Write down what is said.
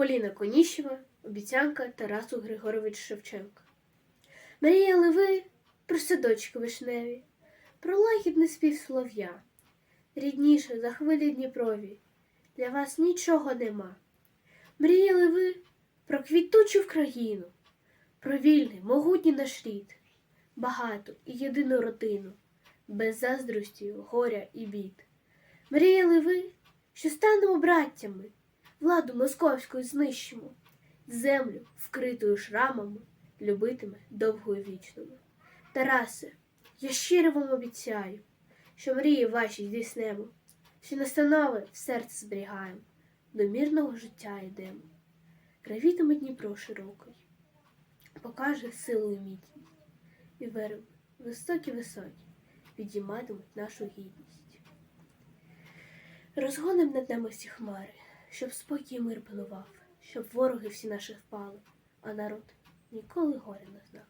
Поліна Коніщева, обіцянка Тарасу Григоровича Шевченка. Мріяли ви про садочки вишневі, про лагідний спів солов'я. Рідніше за хвилі Дніпрові, для вас нічого нема. Мріяли ви про квітучу країну, про вільний, могутній наш рід, багату і єдину родину, без заздрості, горя і бід. Мріяли ви, що станемо браттями, владу московську знищимо, землю, вкритою шрамами, любитиме довгою вічною. Тарасе, я щиро вам обіцяю, що мрії ваші здійснемо, що настанови в серце зберігаємо, до мирного життя йдемо. Кривітиме Дніпро широкий, покаже силу і і верби високі-високі підійматимуть нашу гідність. Розгоним над нами всі хмари, щоб спокій мир панував, щоб вороги всі наші впали, а народ ніколи горя не знав.